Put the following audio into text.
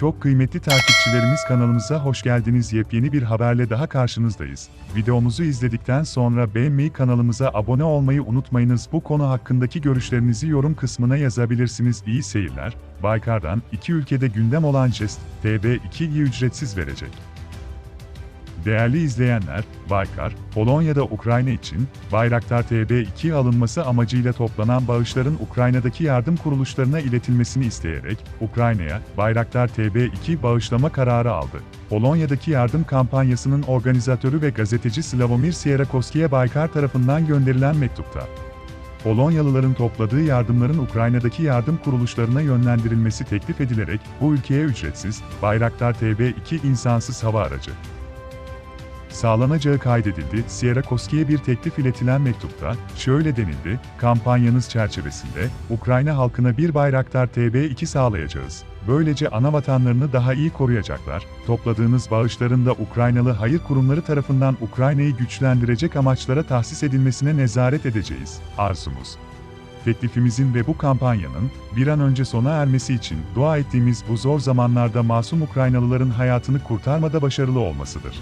Çok kıymetli takipçilerimiz kanalımıza hoş geldiniz. Yepyeni bir haberle daha karşınızdayız. Videomuzu izledikten sonra beğenmeyi kanalımıza abone olmayı unutmayınız. Bu konu hakkındaki görüşlerinizi yorum kısmına yazabilirsiniz. İyi seyirler. Baykar'dan iki ülkede gündem olan Jest, TB2'yi ücretsiz verecek. Değerli izleyenler, Baykar, Polonya'da Ukrayna için Bayraktar TB2 alınması amacıyla toplanan bağışların Ukrayna'daki yardım kuruluşlarına iletilmesini isteyerek Ukrayna'ya Bayraktar TB2 bağışlama kararı aldı. Polonya'daki yardım kampanyasının organizatörü ve gazeteci Slavomir Sierakowski'ye Baykar tarafından gönderilen mektupta Polonyalıların topladığı yardımların Ukrayna'daki yardım kuruluşlarına yönlendirilmesi teklif edilerek bu ülkeye ücretsiz Bayraktar TB2 insansız hava aracı sağlanacağı kaydedildi. Sierakowski'ye bir teklif iletilen mektupta şöyle denildi, kampanyanız çerçevesinde Ukrayna halkına bir Bayraktar TB2 sağlayacağız. Böylece ana vatanlarını daha iyi koruyacaklar. Topladığınız bağışların da Ukraynalı hayır kurumları tarafından Ukrayna'yı güçlendirecek amaçlara tahsis edilmesine nezaret edeceğiz. Arzumuz. Teklifimizin ve bu kampanyanın bir an önce sona ermesi için dua ettiğimiz bu zor zamanlarda masum Ukraynalıların hayatını kurtarmada başarılı olmasıdır.